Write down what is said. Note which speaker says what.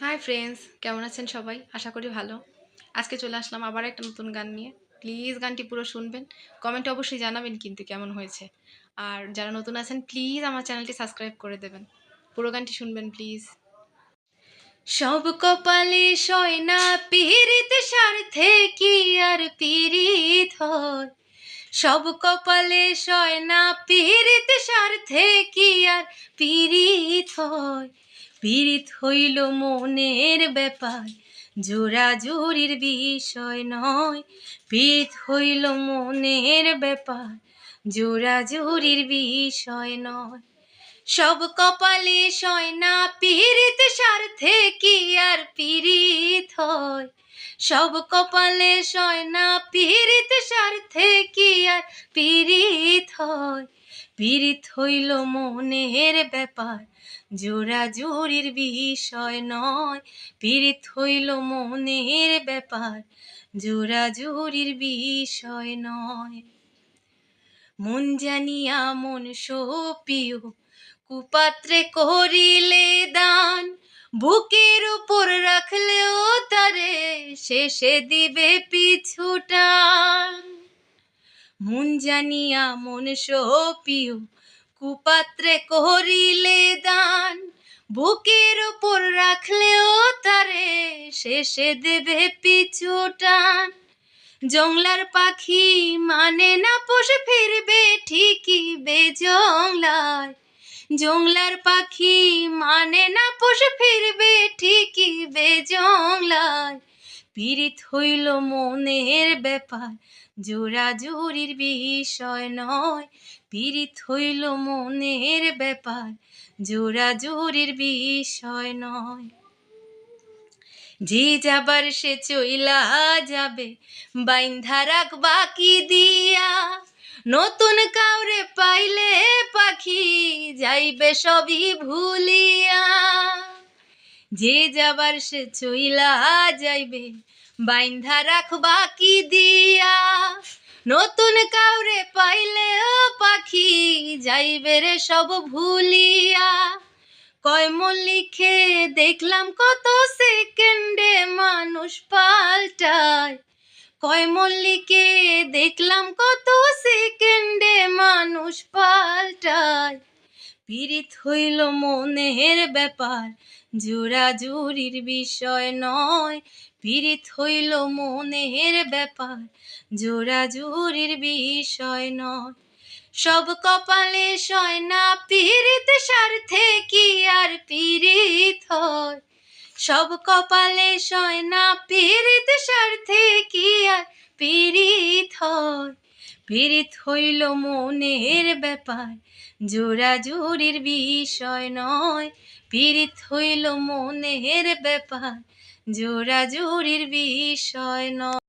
Speaker 1: Hi friends কেমন আছেন সবাই? আশা করি ভালো। আজকে চলে আসলাম আবার একটা নতুন গান নিয়ে। প্লিজ গানটি পুরো শুনবেন। কমেন্টে অবশ্যই জানাবেন কিন্তু কেমন হয়েছে। আর যারা নতুন আছেন প্লিজ আমার চ্যানেলটি সাবস্ক্রাইব করে দেবেন। পুরো গানটি শুনবেন প্লিজ সব কপালে সয় না পিরিত স্বার্থে কি আর পিরিত হয়? সব কপালে সয় না পিরিত স্বার্থে কি আর পিরিত হয়? পীড়িত হইল মনের ব্যাপার জোড়াজুড়ির বিষয় নয়। পীড়িত হইল মনের ব্যাপার জোড়াজুড়ির বিষয় নয়। সব কপালে সয় না পীড়িত স্বার্থে কি আর পীড়িত হয়? সব কপালে সয় না পীড়িত স্বার্থে কি আর পীড়িত হয়? পীড়িত হইল মনের ব্যাপার। জোড়াজুড়ির বিষয় নয়, পীড়িত হইল মনের ব্যাপার। জোড়াজুড়ির বিষয় নয়। মন জানিয়া মন সপিও, কুপাত্রে করিলে দান। বুকের উপর রাখলেও তারে, শেষে দিবে পিছুটান মন জানিয়া মন সপিও, কুপাত্রে করিলে দান। বুকের উপর রাখলেও তারে শেষে দেবে পিছুটান জংলার পাখি মানে না পোষ ফিরবে ঠিকই বে জংলায়। জংলার পাখি মানে না পোষ ফিরবে ঠিকই বে জংলায়। পীড়িত হইল মনের ব্যাপার। জোড়াজুড়ির বিষয় নয়, পীড়িত হইল মনের ব্যাপার। জোড়াজুড়ির বিষয় নয়। যে যাবার সে চইলা যাবে, বাইন্ধা রাখ বাকি দিয়া। নতুন কাউরে পাইলে পাখি যাইবে সবই ভুলিয়া। যে যাবার সে চইলা যাইবে, বাইন্ধা রাখ বাকি দিয়া। নতুন কাউরে পাইলে ও পাখি যাইবে রে সব ভুলিয়া। কয় মল্লিখে দেখলাম কত সেকেন্ডে মানুষ পাল্টায়। কয় মল্লিকে, দেখলাম কত পীড়িত হইল মনের ব্যাপার। জোড়াজুড়ির বিষয় নয়, পীড়িত হইল মনের ব্যাপার। জোড়াজুড়ির বিষয় নয়, সব কপালে সয় না, পীড়িত স্বার্থে কি আর পীড়িত হয়? সব কপালে সয় না, পীড়িত স্বার্থে কি আর পীড়িত হয়? পীড়িত হইল মনের ব্যাপার জোড়াজুড়ির বিষয় নয়। পীড়িত হইল মনের ব্যাপার জোড়াজুড়ির বিষয় নয়।